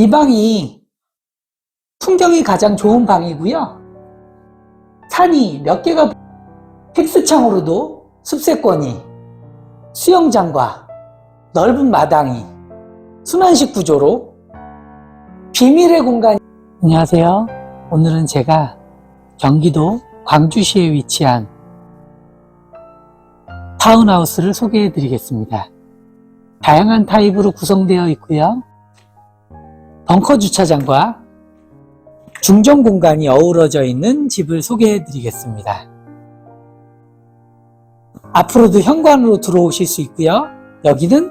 이 방이 풍경이 가장 좋은 방이고요. 산이 몇 개가 텍스창으로도 숲세권이 수영장과 넓은 마당이 순환식 구조로 비밀의 공간 안녕하세요. 오늘은 제가 경기도 광주시에 위치한 타운하우스를 소개해 드리겠습니다. 다양한 타입으로 구성되어 있고요. 벙커 주차장과 중정 공간이 어우러져 있는 집을 소개해 드리겠습니다. 앞으로도 현관으로 들어오실 수 있고요. 여기는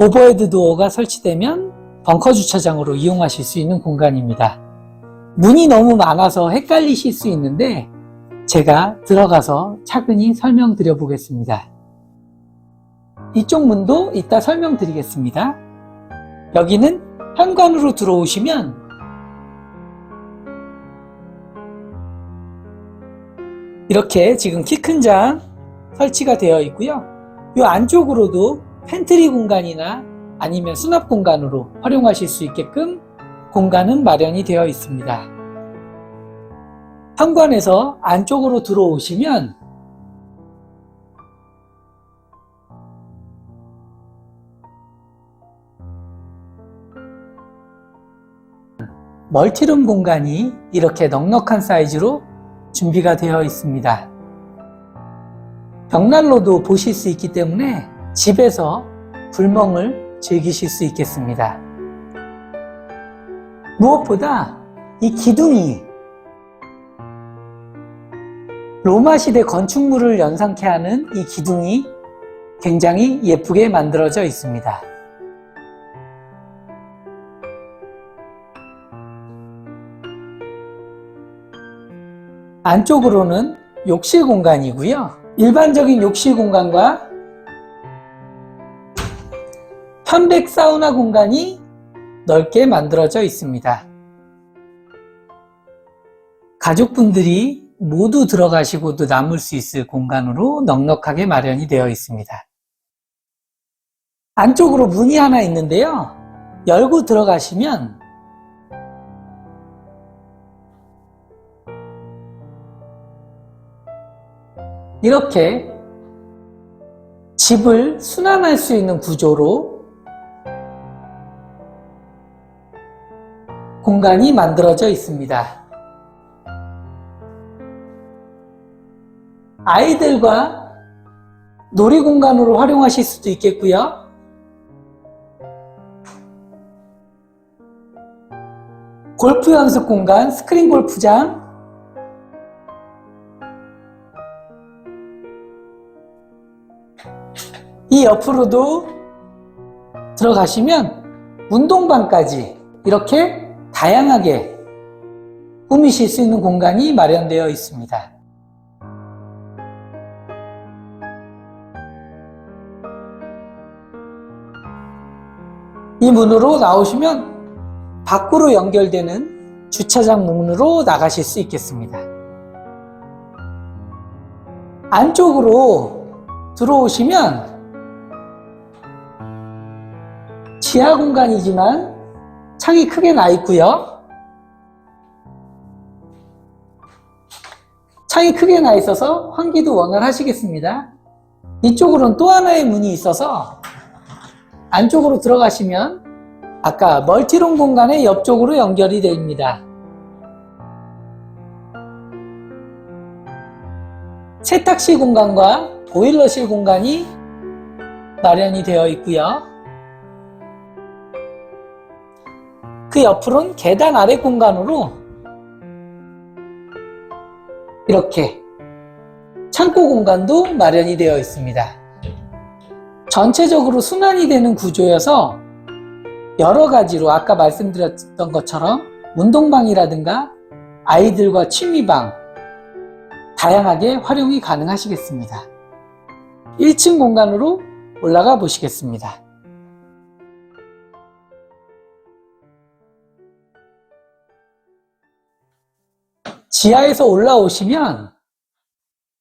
오버헤드 도어가 설치되면 벙커 주차장으로 이용하실 수 있는 공간입니다. 문이 너무 많아서 헷갈리실 수 있는데 제가 들어가서 차근히 설명드려 보겠습니다. 이쪽 문도 이따 설명드리겠습니다. 여기는 현관으로 들어오시면 이렇게 지금 키 큰 장 설치가 되어 있고요. 이 안쪽으로도 팬트리 공간이나 아니면 수납 공간으로 활용하실 수 있게끔 공간은 마련이 되어 있습니다. 현관에서 안쪽으로 들어오시면 멀티룸 공간이 이렇게 넉넉한 사이즈로 준비가 되어 있습니다. 벽난로도 보실 수 있기 때문에 집에서 불멍을 즐기실 수 있겠습니다. 무엇보다 이 기둥이 로마 시대 건축물을 연상케 하는 이 기둥이 굉장히 예쁘게 만들어져 있습니다. 안쪽으로는 욕실 공간이고요. 일반적인 욕실 공간과 편백 사우나 공간이 넓게 만들어져 있습니다. 가족분들이 모두 들어가시고도 남을 수 있을 공간으로 넉넉하게 마련이 되어 있습니다. 안쪽으로 문이 하나 있는데요. 열고 들어가시면 이렇게 집을 순환할 수 있는 구조로 공간이 만들어져 있습니다. 아이들과 놀이 공간으로 활용하실 수도 있겠고요. 골프 연습 공간, 스크린 골프장, 이 옆으로도 들어가시면 운동방까지 이렇게 다양하게 꾸미실 수 있는 공간이 마련되어 있습니다. 이 문으로 나오시면 밖으로 연결되는 주차장 문으로 나가실 수 있겠습니다. 안쪽으로 들어오시면 지하 공간이지만 창이 크게 나 있고요. 창이 크게 나 있어서 환기도 원활하시겠습니다. 이쪽으로는 또 하나의 문이 있어서 안쪽으로 들어가시면 아까 멀티룸 공간의 옆쪽으로 연결이 됩니다. 세탁실 공간과 보일러실 공간이 마련이 되어 있고요. 그 옆으로는 계단 아래 공간으로 이렇게 창고 공간도 마련이 되어 있습니다. 전체적으로 순환이 되는 구조여서 여러 가지로 아까 말씀드렸던 것처럼 운동방이라든가 아이들과 취미방 다양하게 활용이 가능하시겠습니다. 1층 공간으로 올라가 보시겠습니다. 지하에서 올라오시면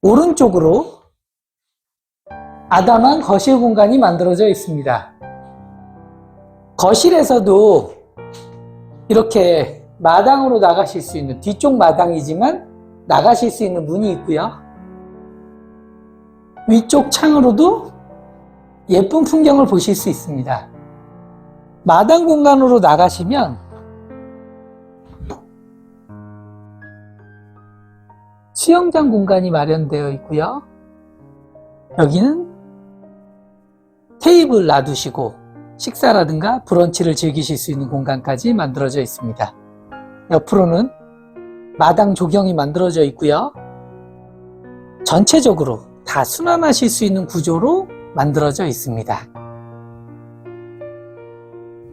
오른쪽으로 아담한 거실 공간이 만들어져 있습니다. 거실에서도 이렇게 마당으로 나가실 수 있는 뒤쪽 마당이지만 나가실 수 있는 문이 있고요. 위쪽 창으로도 예쁜 풍경을 보실 수 있습니다. 마당 공간으로 나가시면 수영장 공간이 마련되어 있고요. 여기는 테이블 놔두시고 식사라든가 브런치를 즐기실 수 있는 공간까지 만들어져 있습니다. 옆으로는 마당 조경이 만들어져 있고요. 전체적으로 다 수납하실 수 있는 구조로 만들어져 있습니다.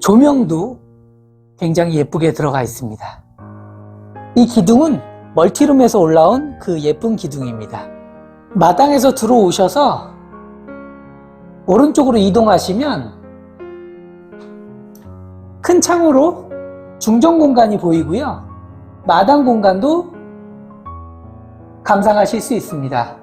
조명도 굉장히 예쁘게 들어가 있습니다. 이 기둥은 멀티룸에서 올라온 그 예쁜 기둥입니다. 마당에서 들어오셔서 오른쪽으로 이동하시면 큰 창으로 중정 공간이 보이고요. 마당 공간도 감상하실 수 있습니다.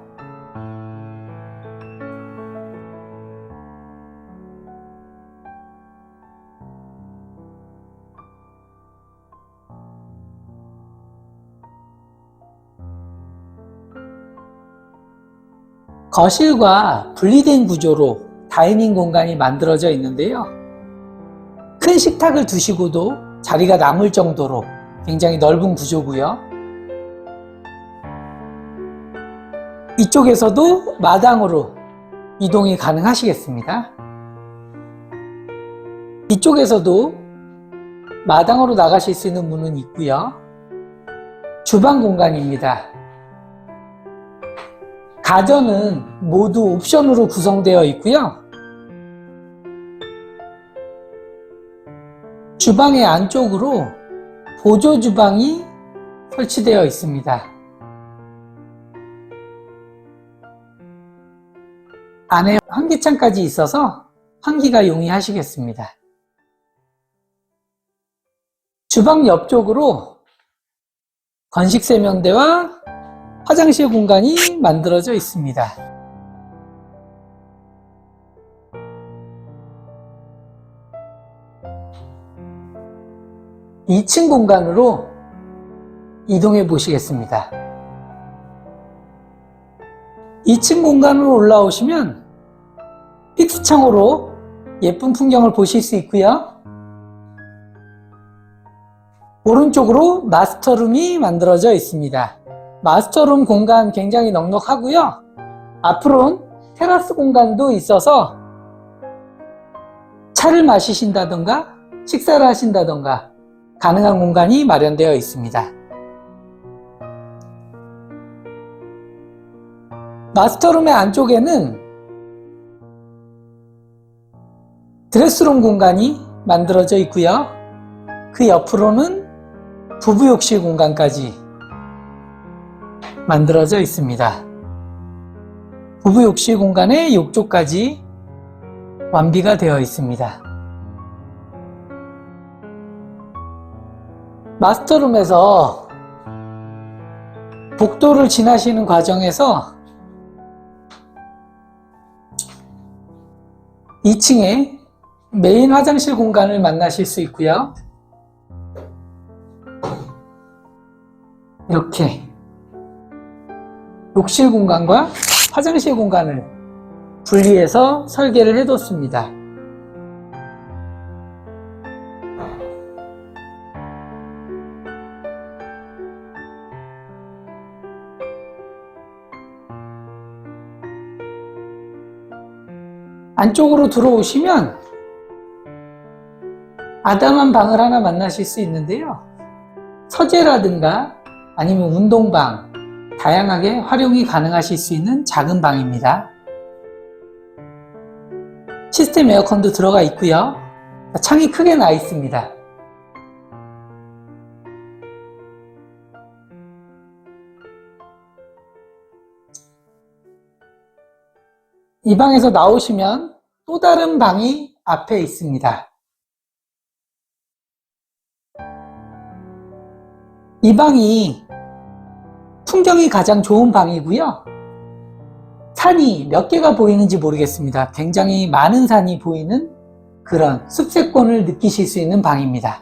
거실과 분리된 구조로 다이닝 공간이 만들어져 있는데요. 큰 식탁을 두시고도 자리가 남을 정도로 굉장히 넓은 구조고요. 이쪽에서도 마당으로 이동이 가능하시겠습니다. 이쪽에서도 마당으로 나가실 수 있는 문은 있고요. 주방 공간입니다. 가전은 모두 옵션으로 구성되어 있고요. 주방의 안쪽으로 보조 주방이 설치되어 있습니다. 안에 환기창까지 있어서 환기가 용이하시겠습니다. 주방 옆쪽으로 건식 세면대와 화장실 공간이 만들어져 있습니다. 2층 공간으로 이동해 보시겠습니다. 2층 공간으로 올라오시면 픽스창으로 예쁜 풍경을 보실 수 있고요. 오른쪽으로 마스터룸이 만들어져 있습니다. 마스터룸 공간 굉장히 넉넉하고요. 앞으로는 테라스 공간도 있어서 차를 마시신다던가 식사를 하신다던가 가능한 공간이 마련되어 있습니다. 마스터룸의 안쪽에는 드레스룸 공간이 만들어져 있고요. 그 옆으로는 부부 욕실 공간까지 만들어져 있습니다. 부부 욕실 공간의 욕조까지 완비가 되어 있습니다. 마스터룸에서 복도를 지나시는 과정에서 2층에 메인 화장실 공간을 만나실 수 있고요. 이렇게 욕실 공간과 화장실 공간을 분리해서 설계를 해뒀습니다. 안쪽으로 들어오시면 아담한 방을 하나 만나실 수 있는데요. 서재라든가 아니면 운동방, 다양하게 활용이 가능하실 수 있는 작은 방입니다. 시스템 에어컨도 들어가 있고요. 창이 크게 나 있습니다. 이 방에서 나오시면 또 다른 방이 앞에 있습니다. 이 방이 풍경이 가장 좋은 방이고요. 산이 몇 개가 보이는지 모르겠습니다. 굉장히 많은 산이 보이는 그런 숲세권을 느끼실 수 있는 방입니다.